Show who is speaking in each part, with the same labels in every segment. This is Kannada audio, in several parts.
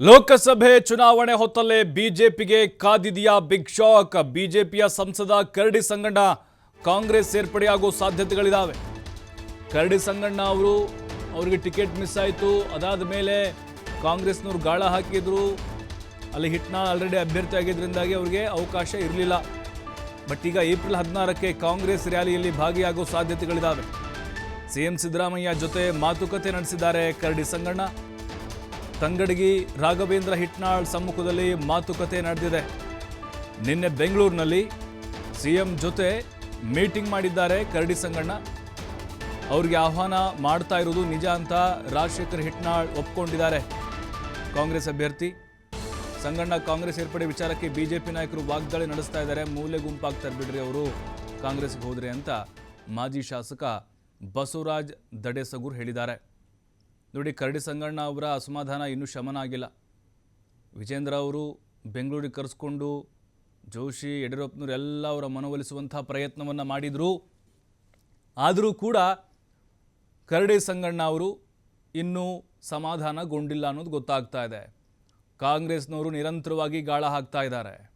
Speaker 1: ಲೋಕಸಭೆ ಚುನಾವಣೆ ಹೊತ್ತಲ್ಲೇ ಬಿಜೆಪಿಗೆ ಕಾದಿದೆಯಾ ಬಿಗ್ ಶಾಕ್? ಬಿಜೆಪಿಯ ಸಂಸದ ಕರಡಿ ಸಂಗಣ್ಣ ಕಾಂಗ್ರೆಸ್ ಸೇರ್ಪಡೆಯಾಗೋ ಸಾಧ್ಯತೆಗಳಿದಾವೆ. ಕರಡಿ ಸಂಗಣ್ಣ ಅವರು ಅವರಿಗೆ ಟಿಕೆಟ್ ಮಿಸ್ ಆಯಿತು. ಅದಾದ ಮೇಲೆ ಕಾಂಗ್ರೆಸ್ನವ್ರು ಗಾಳ ಹಾಕಿದ್ರು. ಅಲ್ಲಿ ಹಿಟ್ನ ಆಲ್ರೆಡಿ ಅಭ್ಯರ್ಥಿ ಆಗಿದ್ದರಿಂದಾಗಿ ಅವರಿಗೆ ಅವಕಾಶ ಇರಲಿಲ್ಲ. ಬಟ್ ಈಗ ಏಪ್ರಿಲ್ ಹದಿನಾರಕ್ಕೆ ಕಾಂಗ್ರೆಸ್ ರ್ಯಾಲಿಯಲ್ಲಿ ಭಾಗಿಯಾಗೋ ಸಾಧ್ಯತೆಗಳಿದಾವೆ. ಸಿಎಂ ಸಿದ್ದರಾಮಯ್ಯ ಜೊತೆ ಮಾತುಕತೆ ನಡೆಸಿದ್ದಾರೆ ಕರಡಿ ಸಂಗಣ್ಣ. ತಂಗಡಗಿ ರಾಘವೇಂದ್ರ ಹಿಟ್ನಾಳ್ ಸಮ್ಮುಖದಲ್ಲಿ ಮಾತುಕತೆ ನಡೆದಿದೆ. ನಿನ್ನೆ ಬೆಂಗಳೂರಿನಲ್ಲಿ ಸಿಎಂ ಜೊತೆ ಮೀಟಿಂಗ್ ಮಾಡಿದ್ದಾರೆ ಕರಡಿ ಸಂಗಣ್ಣ. ಅವ್ರಿಗೆ ಆಹ್ವಾನ ಮಾಡ್ತಾ ಇರೋದು ನಿಜ ಅಂತ ರಾಜಶೇಖರ್ ಹಿಟ್ನಾಳ್ ಒಪ್ಕೊಂಡಿದ್ದಾರೆ. ಕಾಂಗ್ರೆಸ್ ಅಭ್ಯರ್ಥಿ. ಸಂಗಣ್ಣ ಕಾಂಗ್ರೆಸ್ ಏರ್ಪಡೆ ವಿಚಾರಕ್ಕೆ ಬಿಜೆಪಿ ನಾಯಕರು ವಾಗ್ದಾಳಿ ನಡೆಸ್ತಾ ಇದ್ದಾರೆ. ಮೂಲೆ ಗುಂಪಾಗ್ತಾರೆ ಬಿಡ್ರಿ ಅವರು. ಕಾಂಗ್ರೆಸ್ಗೆ ಹೋದ್ರೆ ಅಂತ ಮಾಜಿ ಶಾಸಕ ಬಸವರಾಜ್ ದಡೆಸಗೂರ್ ಹೇಳಿದ್ದಾರೆ. ನೋಡಿ, ಕರಡಿ ಸಂಗಣ್ಣ ಅವರ ಅಸಮಾಧಾನ ಇನ್ನೂ ಶಮನ ಆಗಿಲ್ಲ ವಿಜೇಂದ್ರ ಅವರು ಬೆಂಗಳೂರಿಗೆ ಕರೆಸ್ಕೊಂಡು ಜೋಶಿ, ಯಡಿಯೂರಪ್ಪನವರು ಎಲ್ಲ ಅವರ ಮನವೊಲಿಸುವಂಥ ಪ್ರಯತ್ನವನ್ನು ಮಾಡಿದರು. ಆದರೂ ಕೂಡ ಕರಡಿ ಸಂಗಣ್ಣ ಅವರು ಇನ್ನೂ ಸಮಾಧಾನಗೊಂಡಿಲ್ಲ ಅನ್ನೋದು ಗೊತ್ತಾಗ್ತಾ ಇದೆ. ಕಾಂಗ್ರೆಸ್ನವರು ನಿರಂತರವಾಗಿ ಗಾಳ ಹಾಕ್ತಾ ಇದ್ದಾರೆ.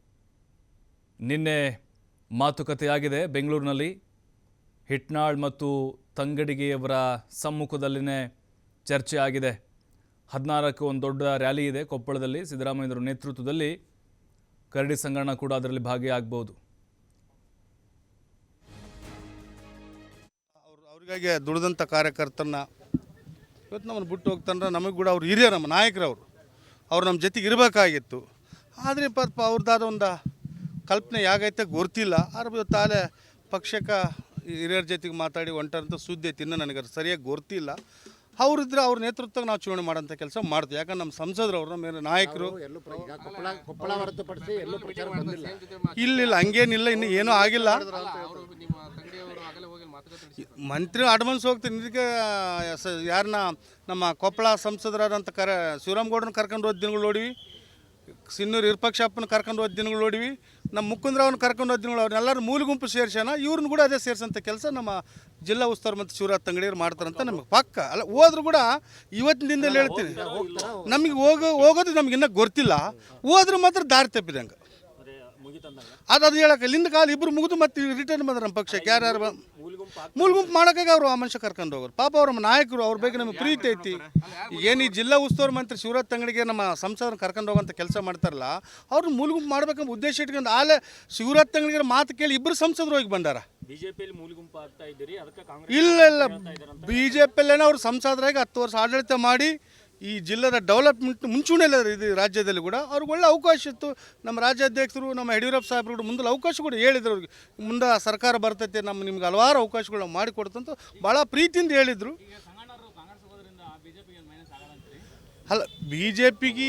Speaker 1: ನಿನ್ನೆ ಮಾತುಕತೆಯಾಗಿದೆ ಬೆಂಗಳೂರಿನಲ್ಲಿ. ಹಿಟ್ನಾಳ್ ಮತ್ತು ತಂಗಡಿಗೆಯವರ ಸಮ್ಮುಖದಲ್ಲಿನೇ ಚರ್ಚೆ ಆಗಿದೆ. ಹದಿನಾರಕ್ಕೆ ಒಂದು ದೊಡ್ಡ ರ್ಯಾಲಿ ಇದೆ ಕೊಪ್ಪಳದಲ್ಲಿ. ಸಿದ್ದರಾಮಯ್ಯರ ನೇತೃತ್ವದಲ್ಲಿ ಕರಡಿ ಸಂಗಣ್ಣ ಕೂಡ ಅದರಲ್ಲಿ ಭಾಗಿಯಾಗಬಹುದು.
Speaker 2: ಅವ್ರು ಅವ್ರಿಗಾಗಿ ದುಡಿದಂಥ ಕಾರ್ಯಕರ್ತರನ್ನ ಇವತ್ತು ನಮ್ಮನ್ನು ಬಿಟ್ಟು ಹೋಗ್ತಾನ್ರೆ ನಮಗೆ ಕೂಡ ಅವ್ರು ಹಿರಿಯ ನಮ್ಮ ನಾಯಕರವರು. ಅವ್ರು ನಮ್ಮ ಜೊತೆಗೆ ಇರಬೇಕಾಗಿತ್ತು. ಆದರೆ ಪಾಪ ಅವ್ರದ್ದಾದ ಒಂದು ಕಲ್ಪನೆ ಯಾಗೈತೆ ಗೊತ್ತಿಲ್ಲ ಆದ್ರೆ ಆಲೆ ಪಕ್ಷಕ್ಕೆ ಹಿರಿಯರ ಜೊತೆಗೆ ಮಾತಾಡಿ ಹೊಂಟಾರಂತ ಸುದ್ದಿ ಐತಿ ಇನ್ನೂ ನನಗೆ ಸರಿಯಾಗಿ ಗೊತ್ತಿಲ್ಲ ಅವರಿದ್ರೆ ಅವ್ರ ನೇತೃತ್ವಕ್ಕೆ ನಾವು ಚುನಾವಣೆ ಮಾಡೋಂಥ ಕೆಲಸ ಮಾಡ್ತೀವಿ. ಯಾಕಂದ್ರೆ ನಮ್ಮ ಸಂಸದರು ಅವ್ರ ಮೇಲೆ ನಾಯಕರು
Speaker 3: ಇಲ್ಲ ಪ್ರ- ಈಗ ಕೊಪ್ಪಳ ಕೊಪ್ಪಳ ಹೊರತುಪಡಿಸಿ ಎಲ್ಲೂ ಪ್ರಚಾರ ಬಂದಿಲ್ಲ.
Speaker 2: ಇಲ್ಲಿಲ್ಲ ಹಂಗೇನಿಲ್ಲ ಇನ್ನು ಏನೂ ಆಗಿಲ್ಲ. ಮಂತ್ರಿ ಅಡ್ವಾನ್ಸ್ ಹೋಗ್ತೀನಿ. ಇದಕ್ಕೆ ಯಾರನ್ನ ನಮ್ಮ ಕೊಪ್ಪಳ ಸಂಸದರಾದಂಥ ಕರ ಶಿವರಾಮಗೌಡನ ಕರ್ಕೊಂಡು ಹೋದ ದಿನಗಳು ನೋಡಿವಿ. ಸಿನ್ನೂರು ಇರ್ಪಕ್ಷಪ್ಪನ ಕರ್ಕೊಂಡು ಹೋದ ದಿನಗಳು ನೋಡಿವಿ. ನಮ್ಮ ಮುಕುಂದ್ರಾವ್ನ ಕರ್ಕೊಂಡು ಹೋದ ದಿನಗಳು ಅವ್ರನ್ನೆಲ್ಲರೂ ಮೂಲ ಗುಂಪು ಸೇರ್ಸ್ಯಾನ ಇವ್ರನ್ನ ಕೂಡ ಅದೇ ಸೇರಿಸೋಂಥ ಕೆಲಸ ನಮ್ಮ ಜಿಲ್ಲಾ ಉಸ್ತುವಾರಿ ಮತ್ತು ಶಿವರಾಜ್ ತಂಗಡಿಯವ್ರು ಮಾಡ್ತಾರಂತ ನಮಗೆ ಪಕ್ಕ. ಅಲ್ಲ ಹೋದ್ರು ಕೂಡ ಇವತ್ತಿನ ದಿನದಲ್ಲಿ ಹೇಳ್ತೀನಿ. ನಮಗೆ ಹೋಗೋ ಹೋಗೋದು ನಮ್ಗೆ ಇನ್ನೂ ಗೊತ್ತಿಲ್ಲ. ಹೋದ್ರೆ ಮಾತ್ರ ದಾರಿ ಹಂಗೆ. ಅದು ಅದು ಹೇಳಕ್ಕೆ ಇಲ್ಲಿಂದ ಕಾಲ ಇಬ್ರು ಮುಗಿದು ಮತ್ತೆ ರಿಟರ್ನ್ ಬಂದ್ರೆ ನಮ್ಮ ಪಕ್ಷಕ್ಕೆ. ಯಾರ್ಯಾರು ಮೂಲ ಗುಂಪು ಮಾಡೋಕ್ಕಾಗಿ ಅವರು ಆ ಮನುಷ್ಯ ಕರ್ಕೊಂಡು ಹೋಗೋರು. ಪಾಪ ಅವ್ರ ನಾಯಕರು ಅವ್ರ ಬಗ್ಗೆ ನಮಗೆ ಪ್ರೀತಿ ಐತಿ. ಏನು ಈ ಜಿಲ್ಲಾ ಉಸ್ತುವಾರಿ ಮಂತ್ರಿ ಶಿವರಾಜ್ ತಂಗಡಿಗೆ ನಮ್ಮ ಸಂಸದರು ಕರ್ಕೊಂಡು ಹೋಗೋಂಥ ಕೆಲಸ ಮಾಡ್ತಾರಲ್ಲ ಅವ್ರನ್ನ ಮೂಲ ಗುಂಪು ಮಾಡ್ಬೇಕಂತ ಉದ್ದೇಶ ಇಟ್ಕೊಂಡು ಆಲೆ ಶಿವರಾಜ್ ತಂಗಡಿಗೆ ಮಾತು ಕೇಳಿ ಇಬ್ಬರು ಸಂಸದರು ಹೋಗಿ ಬಂದಾರ. ಇಲ್ಲ ಇಲ್ಲ. ಬಿ ಜೆ ಪಿಯಲ್ಲೇನೋ ಅವ್ರು ಸಂಸದರಾಗಿ ಹತ್ತು ವರ್ಷ ಆಡಳಿತ ಮಾಡಿ ಈ ಜಿಲ್ಲೆದ ಡೆವಲಪ್ಮೆಂಟ್ ಮುಂಚೂಣಿಯಲ್ಲ ಇದು ರಾಜ್ಯದಲ್ಲಿ ಕೂಡ. ಅವ್ರಿಗೆ ಒಳ್ಳೆ ಅವಕಾಶ ಇತ್ತು. ನಮ್ಮ ರಾಜ್ಯಾಧ್ಯಕ್ಷರು ನಮ್ಮ ಯಡಿಯೂರಪ್ಪ ಸಾಹೇಬ್ರು ಕೂಡ ಮುಂದೆ ಅವಕಾಶ ಕೂಡ ಹೇಳಿದ್ರು ಅವ್ರಿಗೆ. ಮುಂದೆ ಸರ್ಕಾರ ಬರ್ತೈತೆ ನಮ್ಮ ನಿಮ್ಗೆ ಹಲವಾರು ಅವಕಾಶಗಳು ನಾವು ಮಾಡಿಕೊಡ್ತಂತ ಭಾಳ ಪ್ರೀತಿಯಿಂದ ಹೇಳಿದರು. ಅಲ್ಲ ಬಿ ಜೆ ಪಿಗೆ